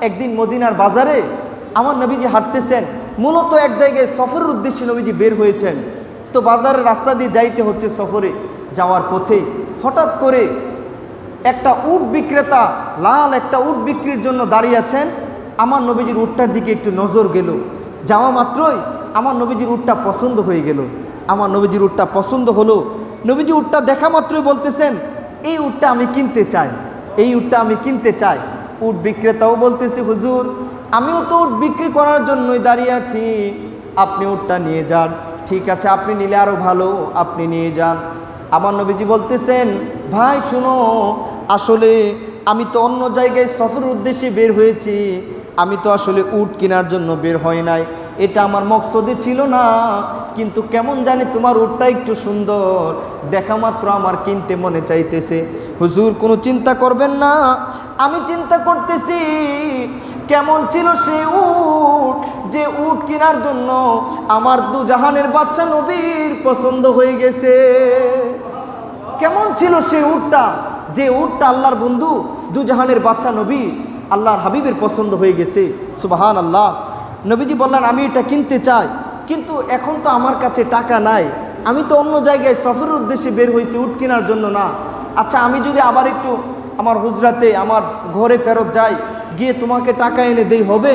একদিন মদিনার বাজারে আমার নবীজি হাঁটতেছেন। মূলত এক জায়গায় সফরের উদ্দেশ্যে নবীজি বের হয়েছেন। তো বাজারের রাস্তা দিয়ে যাইতে হচ্ছে সফরে, যাওয়ার পথে। হঠাৎ করে একটা উট বিক্রেতা, লাল একটা উট বিক্রির জন্য দাঁড়িয়ে আছেন। আমার নবীজির উটটার দিকে একটু নজর গেল। যাওয়া মাত্রই আমার নবীজির উটটা পছন্দ হয়ে গেল। আমার নবীজির উটটা পছন্দ হলো। নবীজি উটটা দেখা মাত্রই বলতেছেন, এই উটটা আমি কিনতে চাই। এই উটটা আমি কিনতে চাই। উট বিক্রেতাও বলতেছে, হুজুর, আমিও তো উট বিক্রি করার জন্যই দাঁড়িয়ে আছি। আপনি উটটা নিয়ে যান। ঠিক আছে, আপনি নিলে আরও ভালো, আপনি নিয়ে যান। আমার নবীজি বলতেছেন, ভাই, শুনো, আসলে আমি তো অন্য জায়গায় সফরের উদ্দেশ্যে বের হয়েছি। আমি তো আসলে উট কেনার জন্য বের হয় নাই। এটা আমার মকসদে ছিল না, কিন্তু কেমন জানি তোমার উটটা একটু সুন্দর। দেখা মাত্র আমার কিনতে মনে চাইতেছে। হুজুর, কোনো চিন্তা করবেন না। আমি চিন্তা করতেছি, কেমন ছিল সে উট? যে উট কেনার জন্য আমার দু জাহানের বাচ্চা নবীর পছন্দ হয়ে গেছে। কেমন ছিল সে উটটা? যে উটটা আল্লাহর বন্ধু, দু জাহানের বাচ্চা নবী আল্লাহর হাবিবের পছন্দ হয়ে গেছে। সুবাহান আল্লাহ নবীজি বললেন, আমি এটা কিনতে চাই, কিন্তু এখন তো আমার কাছে টাকা নাই। আমি তো অন্য জায়গায় সফরের উদ্দেশ্যে বের হয়েছি উট কেনার জন্য না। আচ্ছা আমি যদি আবার একটু আমার হুজরাতে, আমার ঘরে ফেরত যাই, গিয়ে তোমাকে টাকা এনে দেই, হবে?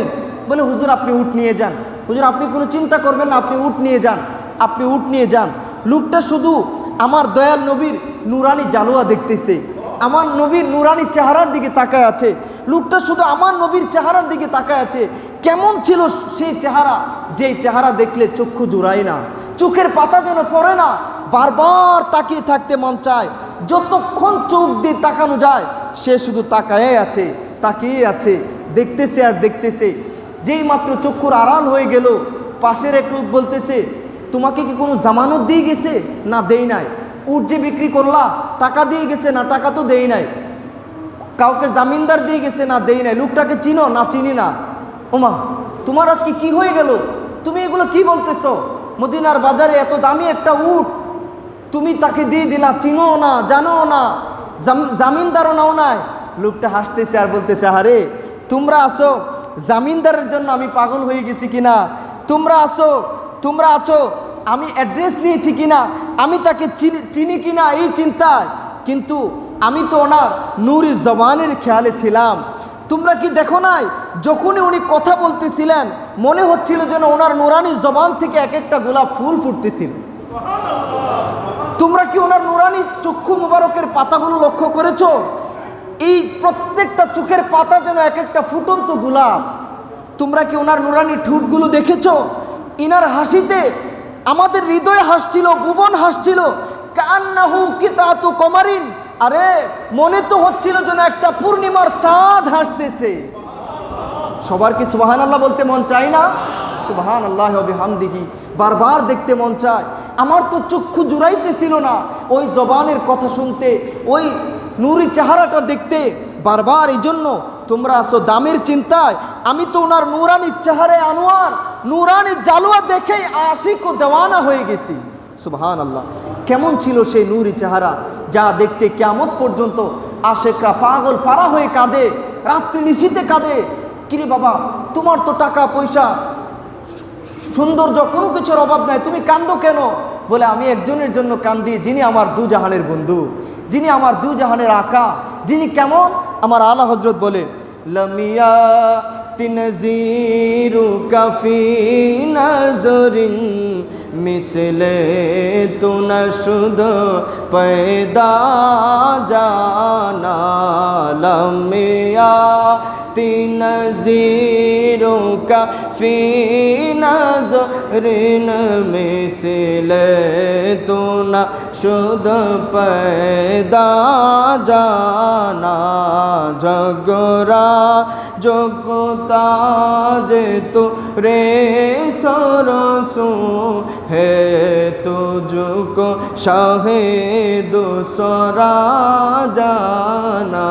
বলে, হুজুর, আপনি উট নিয়ে যান। হুজুর, আপনি কোনো চিন্তা করবেন না, আপনি উট নিয়ে যান, আপনি উট নিয়ে যান। লুকটা শুধু আমার দয়াল নবীর নুরানি জালুয়া দেখতেছে। আমার নবীর নুরানি চেহারার দিকে তাকায় আছে। লুকটা শুধু আমার নবীর চেহারার দিকে তাকায় আছে। কেমন ছিল সেই চেহারা? যেই চেহারা দেখলে চক্ষু জুড়ায় না। চোখের পাতা যেন পড়ে না। বারবার তাকিয়ে থাকতে মন চায়। যতক্ষণ চোখ দিয়ে তাকানো যায়, সে শুধু তাকায় আছে, তাকিয়ে আছে, দেখতেছে আর দেখতেছে। যেই মাত্র চক্ষুর আড়াল হয়ে গেল, পাশের এক লোক বলতেছে, তোমাকে কি কোনো জামানত দিয়ে গেছে? না, দেই নাই। উট যে বিক্রি করলা, টাকা দিয়ে গেছে না, টাকা তো দেই নাই। কাউকে জামিনদার দিয়ে গেছে না, দেই নাই। লোকটাকে চিনো না, চিনি না? ওমা, তোমার আজকে কি হয়ে গেল? তুমি এগুলো কি বলতেছ? মদিনার বাজারে এত দামি একটা উট তুমি তাকে দিয়ে দিলা চিনো না জানো না জামিনদারও নাও নাই। লোকটা হাসতেছে আর বলতেছে আরে তোমরা আসো জামিনদারের জন্য আমি পাগল হয়ে গেছি কিনা? তোমরা আসো তোমরা আছো, আমি অ্যাড্রেস নিয়েছি কিনা? আমি তাকে চিনি চিনি কিনা এই চিন্তায়? কিন্তু আমি তো ওনার নূর জবানের খেয়ালে ছিলাম। তোমরা কি দেখো নাই? যখনই উনি কথা বলতেছিলেন, মনে হচ্ছিল যেন ওনার নুরানি জবান থেকে এক একটা গোলাপ ফুল ফুটতেছিল। তোমরা কি ওনার নুরানি চক্ষু মুবারকের পাতাগুলো লক্ষ্য করেছ? এই প্রত্যেকটা চোখের পাতা যেন এক একটা ফুটন্ত গোলাপ। তোমরা কি ওনার নুরানি ঠুটগুলো দেখেছ? ইনার হাসিতে আমাদের হৃদয় হাসছিল, ভুবন হাসছিল। কান্নাহু কিতাতু কমারিন। আরে, মনে তো হচ্ছিল যেন একটা পূর্ণিমার চাঁদ হাসতেছে। সবার কি সুবাহান আল্লাহ বলতে মন চায় না? সুবাহান আল্লাহ হবে হামদিহি বারবার দেখতে মন চায়। আমার তো চক্ষু জুড়াইতেছিল না। ওই জবানের কথা শুনতে, ওই নুরি চেহারাটা দেখতে বারবার এই জন্য তোমরা আসো দামের চিন্তায়। আমি তো ওনার নুরানি চেহারায় আনোয়ার, নুরানি জালুয়া দেখে আশিক ও দেওয়ানা হয়ে গেছি। সুবহান আল্লাহ কেমন ছিল সেই নুরি চেহারা, যা দেখতে কেমন পর্যন্ত আশেকরা পাগল পাড়া হয়ে কাঁদে, রাত্রি নিশিতে কাঁদে। কিরে বাবা, তোমার তো টাকা পয়সা সৌন্দর্য কোনো কিছুর অভাব নাই। তুমি কান্দো কেন? বলে, আমি একজনের জন্য কান্দি, যিনি আমার দু জাহানের বন্ধু, যিনি আমার দু জাহানের আঁকা, যিনি কেমন? আমার আলা হজরত বলে লমিয়া তিনজিরু কাফি নজরিন, মিসলে জানা লমিয়া نظیروں کا فی نظر میں سے تو نہ شد پیدا জানা জগরা যোগ্যতা যে তো রে সরসু হে তুজুক শাহে দুসরা জানা